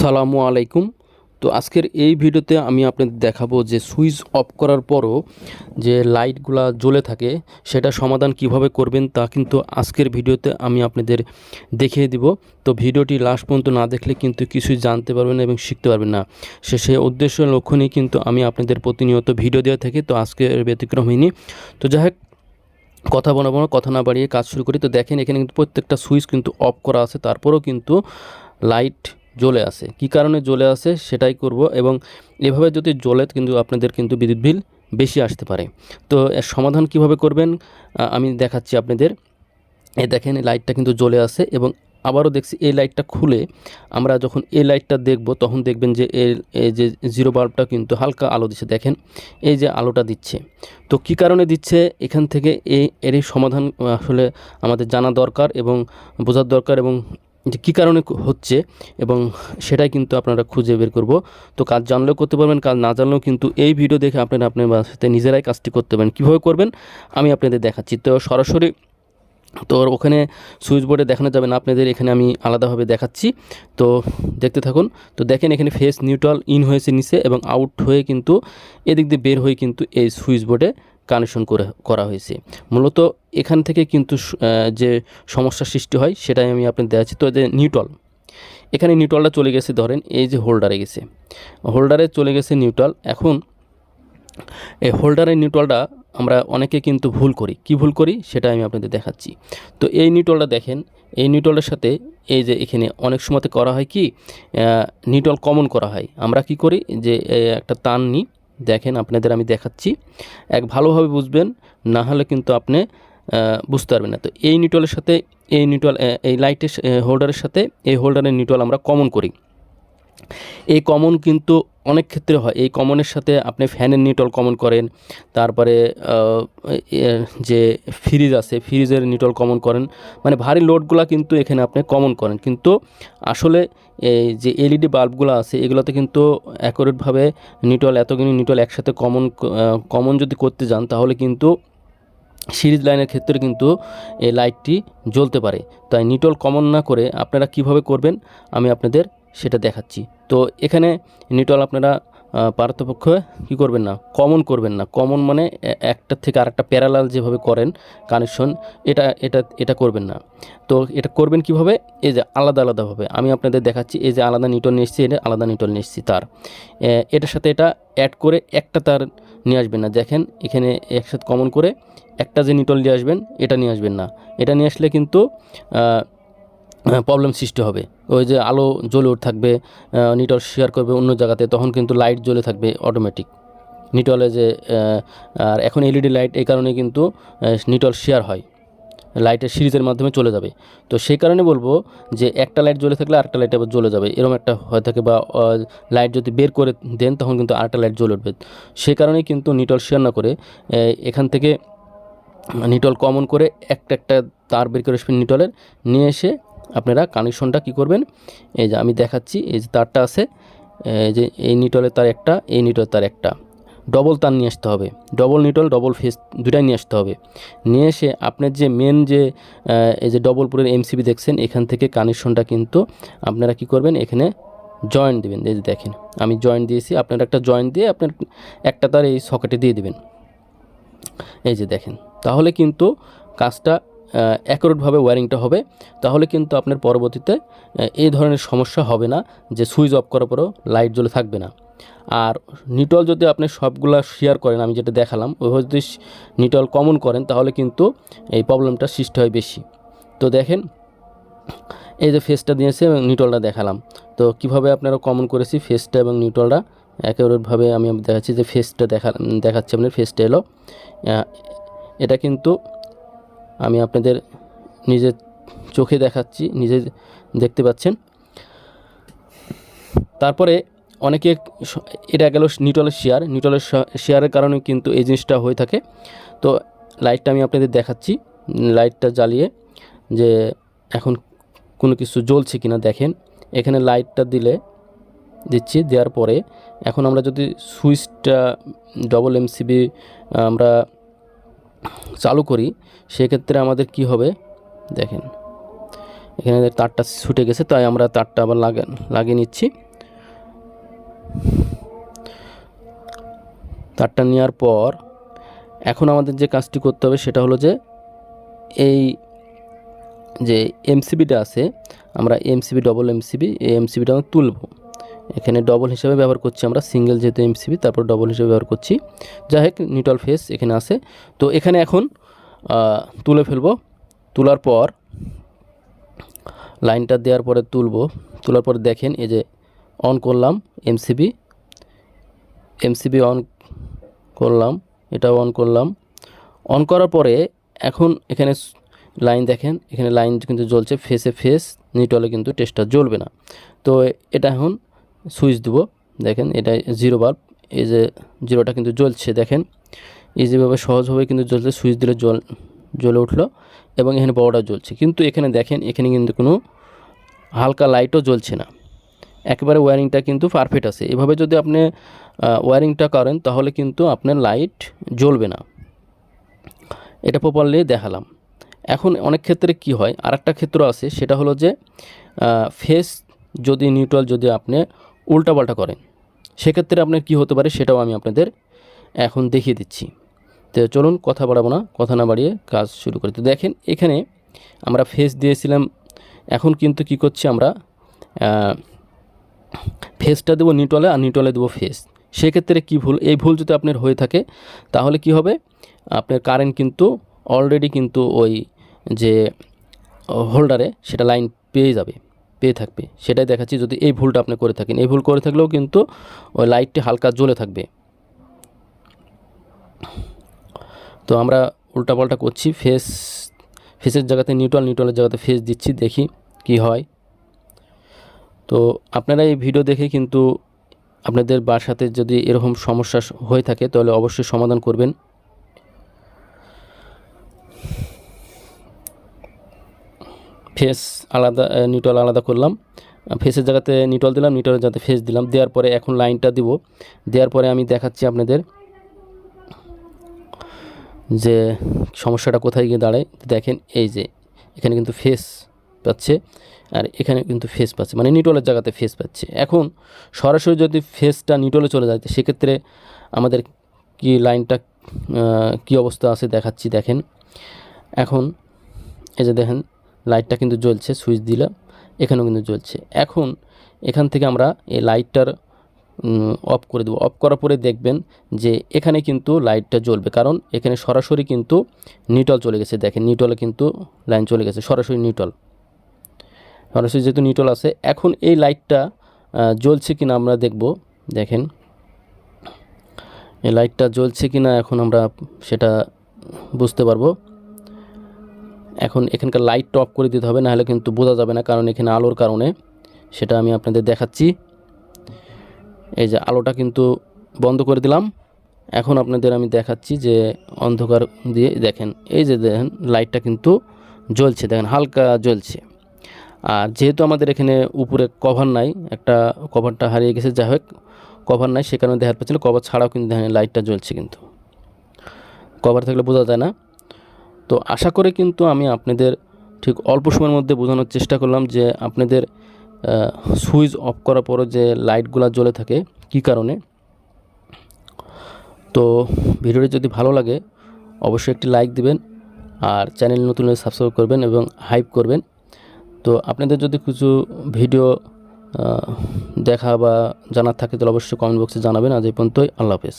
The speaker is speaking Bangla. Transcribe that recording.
আসসালামু আলাইকুম। তো আজকের এই ভিডিওতে আমি আপনাদের দেখাবো যে সুইচ অফ করার পরও যে লাইটগুলা জ্বলে থাকে, সেটা সমাধান কীভাবে করবেন তা কিন্তু আজকের ভিডিওতে আমি আপনাদের দেখিয়ে দিব। তো ভিডিওটি লাস্ট পর্যন্ত না দেখলে কিন্তু কিছুই জানতে পারবেন এবং শিখতে পারবেন না। সে সেই উদ্দেশ্য লক্ষ্য নিয়ে কিন্তু আমি আপনাদের প্রতিনিয়ত ভিডিও দেওয়া থাকি, তো আজকে ব্যতিক্রম হয়নি। তো যাই হোক, কথা বলাবো না, কথা না বাড়িয়ে কাজ শুরু করি। তো দেখেন এখানে কিন্তু প্রত্যেকটা সুইচ কিন্তু অফ করা আছে, তারপরেও কিন্তু লাইট জ্বলে আসে। কি কারণে জ্বলে আসে সেটাই করব এবং এভাবে যদি জ্বলে কিন্তু আপনাদের কিন্তু বিদ্যুৎ বিল বেশি আসতে পারে। তো এর সমাধান কীভাবে করবেন? আমি দেখাচ্ছি আপনাদের। এই দেখেন লাইটটা কিন্তু জ্বলে আসে এবং আবারও দেখছি এই লাইটটা খুলে আমরা যখন এই লাইটটা দেখব তখন দেখবেন যে এই যে জিরো বাল্বটা কিন্তু হালকা আলো দিচ্ছে। দেখেন, এই যে আলোটা দিচ্ছে। তো কি কারণে দিচ্ছে? এখান থেকে এই এর সমাধান আসলে আমাদের জানা দরকার এবং বোঝার দরকার এবং যে কী কারণে হচ্ছে এবং সেটাই কিন্তু আপনারা খুঁজে বের করব। তো কাজ জানলেও করতে পারবেন, কাজ না জানলেও কিন্তু এই ভিডিও দেখে আপনারা আপনার বাসাতে নিজেরাই কাজটি করতে পারেন। কীভাবে করবেন? আমি আপনাদের দেখাচ্ছি। তো সরাসরি তো ওখানে সুইচ বোর্ডে দেখানো যাবে না, আপনাদের এখানে আমি আলাদাভাবে দেখাচ্ছি। তো দেখতে থাকুন। তো দেখেন এখানে ফেস নিউট্রাল ইন হয়েছে নিচে এবং আউট হয়ে কিন্তু এদিক দিয়ে বের হয়ে কিন্তু এই সুইচ বোর্ডে কানেকশন করে, করা হয়েছে। মূলত এখান থেকে কিন্তু যে সমস্যার সৃষ্টি হয়, সেটাই আমি আপনাদের দেখাচ্ছি। তো যে নিউটল এখানে নিউটলটা চলে গেছে ধরেন, এই যে হোল্ডারে গেছে। হোল্ডারে চলে গেছে নিউটল এখন এই হোল্ডারের নিউটলটা আমরা অনেকে কিন্তু ভুল করি। কি ভুল করি? সেটা আমি আপনাদের দেখাচ্ছি। তো এই নিউটলটা দেখেন, এই নিউটলের সাথে এই যে এখানে অনেক সময়তে করা হয় কি নিউটল কমন করা হয়। আমরা কি করি? যে একটা তান নিই দেখেন আপনাদের আমি দেখাচ্ছি। এক ভালোভাবে বুঝবেন, না হলে কিন্তু আপনি বুঝতে পারবেন না। তো এই নিউট্রালের সাথে, এই নিউট্রাল এই লাইটের হোল্ডারের সাথে, এই হোল্ডারের নিউট্রাল আমরা কমন করি। এই কমন কিন্তু অনেক ক্ষেত্রে হয়। এই কমনের সাথে আপনি ফ্যানের নিউট্রাল কমন করেন, তারপরে যে ফ্রিজ আছে ফ্রিজের নিউট্রাল কমন করেন। মানে ভারী লোডগুলো কিন্তু এখানে আপনি কমন করেন। কিন্তু আসলে এই যে এলইডি বাল্বগুলো আছে, এগুলোতে কিন্তু অ্যাকুরেটভাবে নিউট্রাল এতগুলি নিউট্রাল একসাথে কমন কমন যদি করতে যান, তাহলে কিন্তু সিরিজ লাইনের ক্ষেত্রে কিন্তু এই লাইটটি জ্বলতে পারে। তাই নিটল কমন না করে আপনারা কীভাবে করবেন, আমি আপনাদের সেটা দেখাচ্ছি। তো এখানে নিটল আপনারা আহ, পারতপক্ষে কী করবেন না কমন করবেন না। কমন মানে একটা থেকে আরেকটা প্যারালাল যেভাবে করেন কানেকশন এটা এটা এটা করবেন না। তো এটা করবেন কীভাবে? এই যে আলাদা আলাদাভাবে আমি আপনাদের দেখাচ্ছি এই যে আলাদা নিটল নিয়ে এসেছি এটা আলাদা নিটল নিয়ে এসেছি তার। এটার সাথে এটা অ্যাড করে একটা তার নিয়ে আসবেন না। দেখেন এখানে একসাথে কমন করে একটা যে নিটল নিয়ে আসবেন এটা নিয়ে আসবেন না। এটা নিয়ে আসলে কিন্তু প্রবলেম সৃষ্টি হবে। ওই যে আলো জ্বলে উঠ থাকবে নিটল শেয়ার করবে অন্য জায়গাতে, তখন কিন্তু লাইট জ্বলে থাকবে অটোমেটিক নিটলে যে আর এখন এলইডি লাইট এই কারণে কিন্তু নিটল শেয়ার হয়। লাইটের সিরিজের মাধ্যমে চলে যাবে। তো সেই কারণে বলব যে একটা লাইট জ্বলে থাকলে আরেকটা লাইট আবার জ্বলে যাবে। এরকম একটা হয়ে থাকে বা লাইট যদি বের করে দেন, তখন কিন্তু আরেকটা লাইট জ্বলে উঠবে। সেই কারণেই কিন্তু নিটল শেয়ার না করে এখান থেকে নিটল কমন করে একটা একটা তার বের করে নিটলের নিয়ে এসে আপনারা কানেকশনটা কি করবেন? এই যে আমি দেখাচ্ছি, এই যে তারটা আছে যে এই নিটলের তার একটা, এই নিটলের তার একটা। ডবল তার নিয়ে আসতে হবে। ডবল নিটল ডবল ফেস দুটাই নিয়ে আসতে হবে। নিয়ে এসে আপনার যে মেন যে এই যে ডবলপুরের এমসিবি দেখছেন, এখান থেকে কানেকশনটা কিন্তু আপনারা কি করবেন? এখানে জয়েন্ট দেবেন। এই যে দেখেন, আমি জয়েন্ট দিয়েছি। আপনারা একটা জয়েন্ট দিয়ে আপনার একটা তার এই সকেটে দিয়ে দেবেন। এই যে দেখেন, তাহলে কিন্তু কাজটা অ্যাকুরেটভাবে ওয়্যারিংটা হবে, তাহলে কিন্তু আপনার পরবর্তীতে এই ধরনের সমস্যা হবে না যে সুইচ অফ করার পরেও লাইট জ্বলে থাকবে না। আর নিটল যদি আপনি সবগুলা শেয়ার করেন, আমি যেটা দেখালাম, ওইভাবে যদি নিটল কমন করেন, তাহলে কিন্তু এই প্রবলেমটা সৃষ্টি হয় বেশি। তো দেখেন, এই যে ফেসটা দিয়েছে এবং নিউট্রালটা দেখালাম। তো কীভাবে আপনারা কমন করেছি ফেসটা এবং নিউট্রালটা একেবারেভাবে আমি দেখাচ্ছি যে ফেসটা দেখা, দেখাচ্ছি আপনার ফেসটা এলো। এটা কিন্তু আমি আপনাদের নিজের চোখে দেখাচ্ছি, নিজে দেখতে পাচ্ছেন। তারপরে অনেকে এটা গেল নিউটলের শেয়ার। নিউট্রালের শেয়ারের কারণে কিন্তু এই জিনিসটা হয়ে থাকে। তো লাইটটা আমি আপনাদের দেখাচ্ছি, লাইটটা জ্বালিয়ে যে এখন কোনো কিছু জ্বলছে কিনা দেখেন। এখানে লাইটটা দিলে, দিচ্ছি, দেওয়ার পরে এখন আমরা যদি সুইচটা ডবল এমসিবি আমরা চালু করি, সেক্ষেত্রে আমাদের কি হবে? দেখেন, এখানে তারটা ছুটে গেছে, তাই আমরা তারটা আবার লাগে, লাগিয়ে নিচ্ছি। তারটা নেওয়ার পর, এখন আমাদের যে কাজটি করতে হবে, সেটা হলো যে, এই যে এমসিবিটা আছে, আমরা এমসিবি ডবল এমসিবি এই এমসিবিটা আমরা তুলব। এখানে ডবল হিসাবে ব্যবহার করছি আমরা সিঙ্গেল যেহেতু এমসিবি তারপর ডবল হিসেবে ব্যবহার করছি। যাই হোক নিউট্রাল ফেস এখানে আছে। তো এখানে এখন তুলে ফেলব। তোলার পর, লাইনটা দেওয়ার পরে তুলব। তোলার পর দেখেন, এই যে অন করলাম এমসিবি এমসিবি অন করলাম, এটাও অন করলাম। অন করার পরে এখন এখানে লাইন দেখেন, এখানে লাইন কিন্তু জ্বলছে ফেসে ফেস নিটলে কিন্তু টেস্টটা জ্বলবে না। তো এটা এখন সুইচ দেব। দেখেন, এটা জিরো বাল্ব এই যে জিরোটা কিন্তু জ্বলছে, দেখেন। ইজিভাবে সহজভাবে কিন্তু জ্বলছে, সুইচ দিলে জল জ্বলে উঠল এবং এখানে বড়টা জ্বলছে। কিন্তু এখানে দেখেন, এখানে কিন্তু কোনো হালকা লাইটও জ্বলছে না। একেবারে ওয়ারিংটা কিন্তু পারফেক্ট আছে। এভাবে যদি আপনি ওয়ারিংটা করেন, তাহলে কিন্তু আপনার লাইট জ্বলবে না। এটা প্রপারলি দেখালাম। এখন অনেক ক্ষেত্রে কি হয়? আর একটা ক্ষেত্র আছে, সেটা হলো যে ফেস যদি নিউট্রাল যদি আপনি উল্টাপাল্টা করেন। সেক্ষেত্রে আপনার কি হতে পারে সেটাও আমি আপনাদের এখন দেখিয়ে দিচ্ছি। তো চলুন কথা বাড়াবো না, কথা না বাড়িয়ে কাজ শুরু করি। তো দেখেন, এখানে আমরা ফেস দিয়েছিলাম। এখন কিন্তু কি করছি আমরা? ফেসটা দেবো নিটলে আর নিটলে দেবো ফেস সেক্ষেত্রে কি ভুল? এই ভুল যদি আপনার হয়ে থাকে, তাহলে কি হবে? আপনার কারেন্ট কিন্তু অলরেডি কিন্তু ওই যে হোল্ডারে সেটা লাইন পেয়ে যাবে। পেয়ে থাকবে। সেটাই দেখাচ্ছি যদি এই ভুলটা আপনি করে থাকেন। এই ভুল করে থাকলেও কিন্তু ওই লাইটটি হালকা জ্বলে থাকবে। তো আমরা উল্টাপাল্টা করছি। ফেস, ফেসের জায়গাতে নিউট্রাল, নিউট্রালের জায়গাতে ফেস দিচ্ছি, দেখি কি হয়। তো আপনারা এই ভিডিও দেখে কিন্তু আপনাদের বাসাতে যদি এরকম সমস্যা হয়ে থাকে, তাহলে অবশ্যই সমাধান করবেন। ফেস আলাদা নিউট্রাল আলাদা করলাম। ফেসের জায়গাতে নিউট্রাল দিলাম, নিউট্রালের জায়গাতে ফেস দিলাম। দেওয়ার পরে এখন লাইনটা দিব। দেওয়ার পরে আমি দেখাচ্ছি আপনাদের যে সমস্যাটা কোথায় গিয়ে দাঁড়ায়। দেখেন এই যে, এখানে কিন্তু ফেস পাচ্ছে আর এখানে কিন্তু ফেস পাচ্ছে মানে নিউট্রালের জায়গাতে ফেস পাচ্ছে। এখন সরাসরি যদি ফেসটা নিউট্রালে চলে যায় সেক্ষেত্রে আমাদের কি লাইনটা কি অবস্থা আছে দেখাচ্ছি, দেখেন। এখন এই যে দেখেন লাইটটা কিন্তু জ্বলছে সুইচ দিলাম এখানেও কিন্তু জ্বলছে। এখন এখান থেকে আমরা এই লাইটটার অফ করে দেবো। অফ করার পরে দেখবেন যে এখানে কিন্তু লাইটটা জ্বলবে, কারণ এখানে সরাসরি কিন্তু নিউট্রাল চলে গেছে। দেখেন নিউট্রালে কিন্তু লাইন চলে গেছে, সরাসরি নিউট্রাল সরাসরি যেহেতু নিউট্রাল আছে, এখন এই লাইটটা জ্বলছে কিনা আমরা দেখব। দেখেন, এই লাইটটা জ্বলছে কিনা এখন আমরা সেটা বুঝতে পারব। এখন এখানকার লাইটটা অফ করে দিতে হবে, নাহলে কিন্তু বোঝা যাবে না কারণ এখানে আলোর কারণে। সেটা আমি আপনাদের দেখাচ্ছি। এই যে আলোটা কিন্তু বন্ধ করে দিলাম। এখন আপনাদের আমি দেখাচ্ছি যে অন্ধকার দিয়ে দেখেন, এই যে দেখেন লাইটটা কিন্তু জ্বলছে, দেখেন হালকা জ্বলছে। আর যেহেতু আমাদের এখানে উপরে কভার নাই, একটা কভারটা হারিয়ে গেছে, যাই হোক কভার নাই, সে কারণে দেখার পাচ্ছিল কভার ছাড়াও কিন্তু দেখেন লাইটটা জ্বলছে কিন্তু। কভার থাকলে বোঝা যায় না। তো আশা করে কিন্তু আমি আপনাদের ঠিক অল্প সময়ের মধ্যে বোঝানোর চেষ্টা করলাম যে আপনাদের সুইচ অফ করার পরে যে লাইটগুলো জ্বলে থাকে, কী কারণে? তো ভিডিওটি যদি ভালো লাগে, অবশ্যই একটি লাইক দিবেন আর চ্যানেল নতুন সাবস্ক্রাইব করবেন এবং হাইপ করবেন। তো আপনাদের যদি কিছু ভিডিও দেখা বা জানার থাকে তাহলে অবশ্যই কমেন্ট বক্সে জানাবেন। আজ এই পর্যন্তই, আল্লাহ হাফেজ।